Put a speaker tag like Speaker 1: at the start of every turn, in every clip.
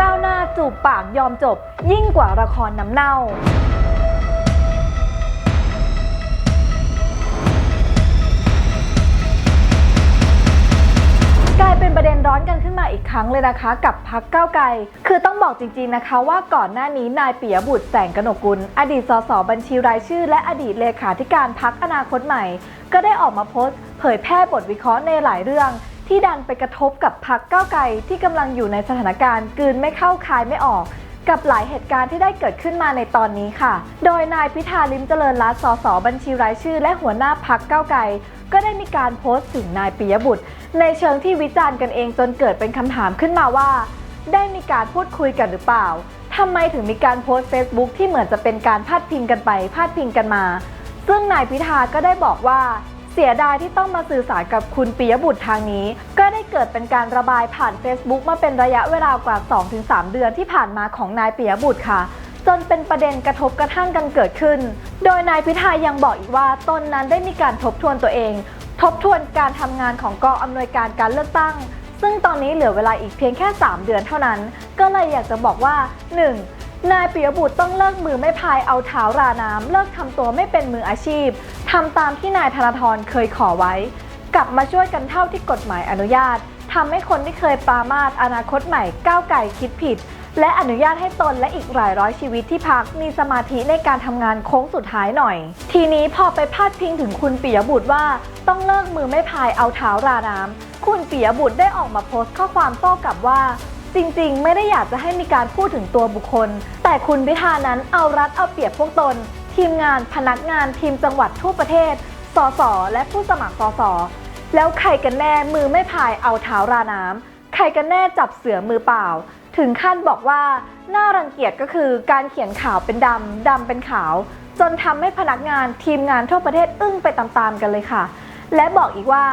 Speaker 1: ก้าวหน้าจูบปากยอมจบ ยิ่งกว่าละครน้ำเน่า กลายเป็นประเด็นร้อนกันขึ้นมาอีกครั้งเลยนะคะ กับพักเก้าไกล คือต้องบอกจริงๆนะคะ ว่าก่อนหน้านี้นายปิยบุตรแสงกนกกุล อดีตสสบัญชีรายชื่อ และอดีตเลขาธิการพักอนาคตใหม่ ก็ได้ออกมาโพสต์เผยแพร่บทวิเคราะห์ในหลายเรื่อง ที่ดันไปกระทบกับพักก้าวไกลที่กำลังอยู่ในสถานการณ์กืนไม่เข้าคายไม่ออก กับหลายเหตุการณ์ที่ได้เกิดขึ้นมาในตอนนี้ค่ะ โดยนายพิธาลิมเจริญรัตน์สสบัญชีรายชื่อ และหัวหน้าพักก้าวไกลก็ได้มีการโพสต์ถึงนายปิยบุตร ในเชิงที่วิจารณ์กันเองจนเกิดเป็นคำถามขึ้นมาว่า ได้มีการพูดคุยกันหรือเปล่าทำไมถึงมีการโพสต์ Facebook ที่เหมือนจะเป็นการพาดพิงกันไปพาดพิงกันมา ซึ่งนายพิธาก็ได้บอกว่า เสียดายที่ต้องมาสื่อสารกับคุณปิยบุตรทางนี้ ก็ได้เกิดเป็นการระบายผ่าน Facebook มาเป็นระยะเวลากว่า 2-3 เดือนที่ผ่านมาของนายปิยบุตรค่ะ จนเป็นประเด็นกระทบกระทั่งกันเกิดขึ้น โดยนายพิธายังบอกอีกว่าตนนั้นได้มีการทบทวนตัวเอง ทบทวนการทำงานของกองอำนวยการการเลือกตั้งซึ่งตอนนี้เหลือเวลาอีกเพียงแค่ 3 เดือนเท่านั้น ก็เลยอยากจะบอกว่า 1. นายปิยบุตรต้องเลิกมือไม่พายเอาเท้าราน้ำเลิกทำตัวไม่เป็นมืออาชีพ ทำตามที่นายธนาธรเคยขอไว้ กลับมาช่วยกันเท่าที่กฎหมายอนุญาตทำให้คนที่เคยปรามาสอนาคตใหม่ก้าวไก่คิดผิด และอนุญาตให้ตนและอีกหลายร้อยชีวิตที่พักมีสมาธิในการทำงานโค้งสุดท้ายหน่อย ทีนี้พอไปพาดพิงถึงคุณปิยบุตรว่า ต้องเลิกมือไม่พายเอาเท้าราน้ำคุณปิยบุตรได้ออกมาโพสต์ข้อความโต้กลับว่า จริงๆ ไม่ได้อยากจะให้มีการพูดถึงตัวบุคคล แต่คุณพิธานั้นเอารัดเอาเปรียบพวกตน ทีมงานพนักงานทีมจังหวัดทั่วประเทศ สส และผู้สมัครสส แล้วใครกันแน่มือไม่พายเอาเท้าราน้ำ ใครกันแน่จับเสือมือเปล่า ถึงขั้นบอกว่า น่ารังเกียจก็คือการเขียนข่าวเป็นดำ ดำเป็นขาว จนทำให้พนักงานทีมงานทั่วประเทศอึ้งไปตามๆกันเลยค่ะ และบอกอีกว่า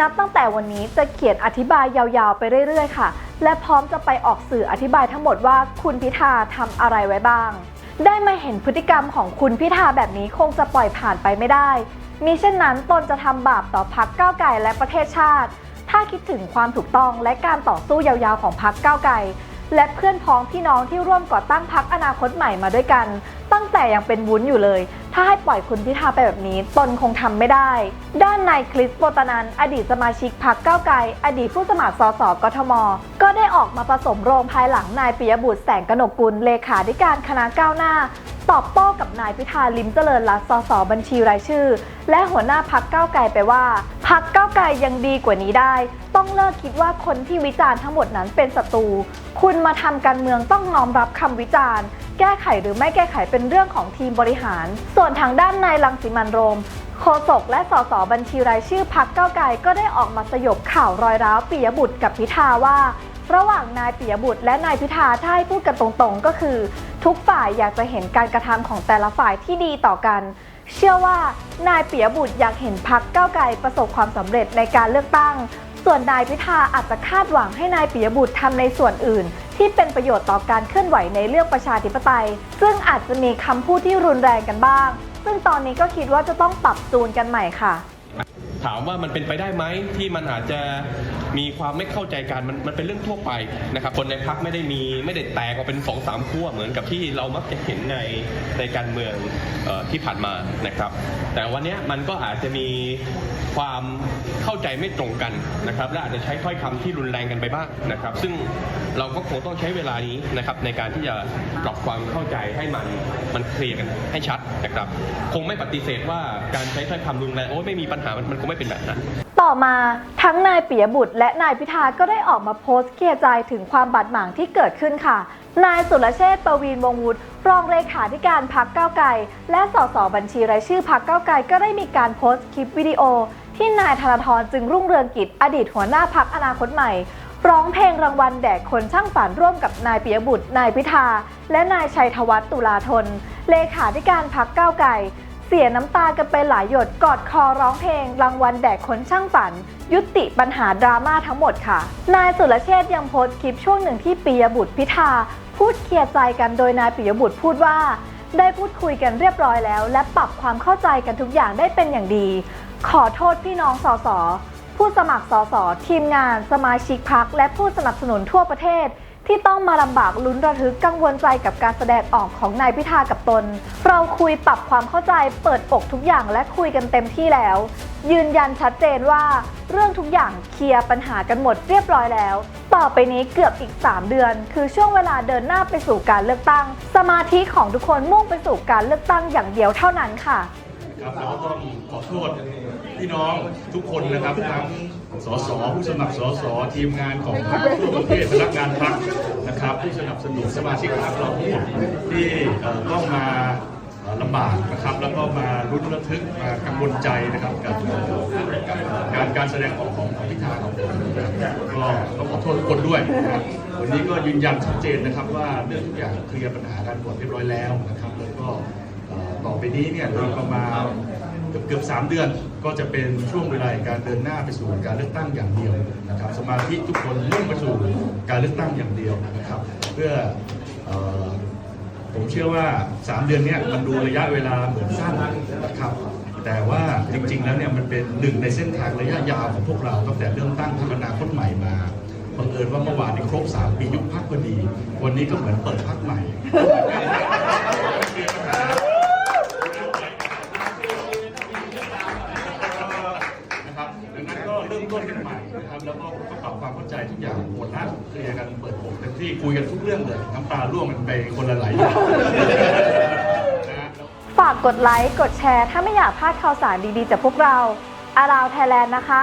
Speaker 1: นับตั้งแต่วันนี้จะเขียนอธิบายยาวๆไปเรื่อยๆ ค่ะ และพร้อมจะไปออกสื่ออธิบายทั้งหมดว่าคุณพิธาทำอะไรไว้บ้าง ได้มาเห็นพฤติกรรมของคุณพิธาแบบนี้คงจะปล่อยผ่านไปไม่ได้ มิเช่นนั้นตนจะทำบาปต่อพักก้าวไกลและประเทศชาติ ถ้าคิดถึงความถูกต้องและการต่อสู้ยาวๆของพักก้าวไกลและเพื่อนพ้องพี่น้องที่ร่วมก่อตั้งพักอนาคตใหม่มาด้วยกัน ตั้งแต่ยังเป็นวุ้นอยู่เลย ถ้าให้ปล่อยคุณพิธาไปแบบนี้ ตนคงทำไม่ได้ ด้านนายคริสโปตนันอดีตสมาชิกพรรคก้าวไกล อดีตผู้สมัครสสกทม ก็ได้ออกมาผสมโรงภายหลังนายปิยบุตรแสงกนกกุลเลขาธิการคณะก้าวหน้า ตอบโต้กับนายพิธาลิมเจริญรัตน์สสบัญชีรายชื่อ และหัวหน้าพักก้าวไกลไปว่าพักก้าวไกลยังดีกว่านี้ได้ ต้องเลิกคิดว่าคนที่วิจารณ์ทั้งหมดนั้นเป็นศัตรู คุณมาทำการเมืองต้องน้อมรับคำวิจารณ์ แก้ไขหรือไม่แก้ไขเป็นเรื่องของทีมบริหาร ส่วนทางด้านนายรังสิมันโรมโฆษกและสสบัญชีรายชื่อพักเก้าวไกลก็ได้ออกมาสยบข่าวรอยร้าวปิยบุตรกับพิธาว่า ระหว่างนายปิยบุตรและนายพิธาถ้าให้พูดกันตรงๆ ก็คือ ทุกฝ่ายอยากจะเห็นการกระทำของแต่ละฝ่ายที่ดีต่อกัน เชื่อว่านายปิยบุตรอยากเห็นพักก้าวไกลประสบความสำเร็จในการเลือกตั้ง ส่วนนายพิธาอาจจะคาดหวังให้นายปิยบุตรทำในส่วนอื่น ที่เป็นประโยชน์ต่อการเคลื่อนไหวในเรื่องประชาธิปไตย ซึ่งอาจจะมีคำพูดที่รุนแรงกันบ้าง ซึ่งตอนนี้ก็คิดว่าจะต้องปรับจูนกันใหม่ค่ะ
Speaker 2: ถามว่ามันเป็นไปได้ไหมที่มันอาจจะมีความไม่เข้าใจกันมันมันเป็นเรื่องทั่วไปนะครับคนในพักไม่ได้มีไม่ได้แตกออกเป็นสองสามขั้วเหมือนกับที่เรามักจะเห็นในในการเมืองออที่ผ่านมานะครับ แต่วันนี้มันก็อาจจะมี ความเข้าใจไม่ตรงกันนะครับและอาจจะใช้ถ้อยคำที่รุนแรงกันไปบ้างนะครับ ซึ่งเราก็คงต้องใช้เวลานี้นะครับในการที่จะปรับความเข้าใจให้มันมันเคลียร์กันให้ชัดนะครับ คงไม่ปฏิเสธว่าการใช้ถ้อยคำรุนแรงโอ้ยไม่มีปัญหามันคงไม่เป็นแบบนั้น
Speaker 1: ต่อมาทั้งนายปิยบุตร และนายพิธาก็ได้ออกมาโพสต์เคลียร์ใจถึงความบาดหมางที่เกิดขึ้นค่ะ นายสุรเชษฐ์ประวีนวงศ์วุฒิรองเลขาธิการพักก้าวไกล และสสบัญชีรายชื่อพักก้าวไกลก็ได้มีการโพสต์คลิปวิดีโอ ที่นายธนาธรจึงรุ่งเรืองกิจอดีตหัวหน้าพักอนาคตใหม่ ร้องเพลงรางวัลแด่คนช่างฝันร่วมกับนายปิยบุตร นายพิธา และนายชัยธวัฒน์ตุลาธนเลขาธิการพักก้าวไกล เสียน้ำตากันไปหลายหยดกอดคอร้องเพลง รางวัลแด่คนช่างฝัน ยุติปัญหาดราม่าทั้งหมดค่ะ นายสุรเชษยังโพสต์คลิปช่วงหนึ่งที่ปิยบุตรพิธา พูดเคลียร์ใจกันโดยนายปิยบุตรพูดว่า ได้พูดคุยกันเรียบร้อยแล้ว และปรับความเข้าใจกันทุกอย่างได้เป็นอย่างดี ขอโทษพี่น้องสสผู้สมัครสสทีมงาน สมาชิกพักและผู้สนับสนุนทั่วประเทศ ที่ต้องมาลำบากลุ้นระทึกกังวลใจกับการแสดงออกของนายพิธากับตน เราคุยปรับความเข้าใจเปิดอกทุกอย่างและคุยกันเต็มที่แล้ว ยืนยันชัดเจนว่า เรื่องทุกอย่างเคลียร์ปัญหากันหมดเรียบร้อยแล้ว ต่อไปนี้เกือบอีก 3 เดือน คือช่วงเวลาเดินหน้าไปสู่การเลือกตั้ง สมาธิของทุกคนมุ่งไปสู่การเลือกตั้งอย่างเดียวเท่านั้นค่ะ
Speaker 3: ครับเราก็ต้องขอโทษพี่น้องทุกคนนะครับทั้งสสผู้สมัครสสทีมงานของพรรคทั่วประเทศพนักงานพรรคนะครับผู้สนับสนุนสมาชิกพรรคเราทั้งหมดที่ต้องมาลำบากนะครับแล้วก็มารุ้นระทึกมากังวลใจนะครับกับเอ่อกับการการแสดงออกของพิธาของผมก็ต้องขอโทษทุกคนด้วยนะครับวันนี้ก็ยืนยันชัดเจนนะครับว่าเรื่องทุกอย่างเคลียร์ปัญหากันหมดเรียบร้อยแล้วนะครับแล้วก็ ต่อไปนี้เนี่ยเราประมาณเกือบเกือบสามเดือน ก็จะเป็นช่วงเวลาการเดินหน้าไปสู่การเลือกตั้งอย่างเดียวนะครับสมาธิทุกคนมุ่งไปสู่การเลือกตั้งอย่างเดียวนะครับ เพื่อผมเชื่อว่า 3 เดือนเนี้ยมันดูระยะเวลาเหมือนสั้นนะครับแต่ว่าจริงๆแล้วเนี่ยมันเป็นหนึ่งในเส้นทางระยะยาวของพวกเราตั้งแต่เริ่มตั้งพรรคอนาคตใหม่มาบังเอิญว่าเมื่อวานนี้ครบ 3 ปียุบพักพอดี วันนี้ก็เหมือนเปิดพักใหม่ นะครับดังนั้นก็เริ่มต้นกันใหม่นะครับแล้วก็ก็ปรับความเข้าใจ ทุกอย่างหมดนะเคลียร์กันเปิดอกเต็มที่คุยกันทุกเรื่องเลยน้ำตาร่วงกันไปคนละไหลาย
Speaker 1: ฝากกดไลค์ กดแชร์ ถ้าไม่อยากพลาดข่าวสารดีๆจากพวกเรา อาราวไทยแลนด์นะคะ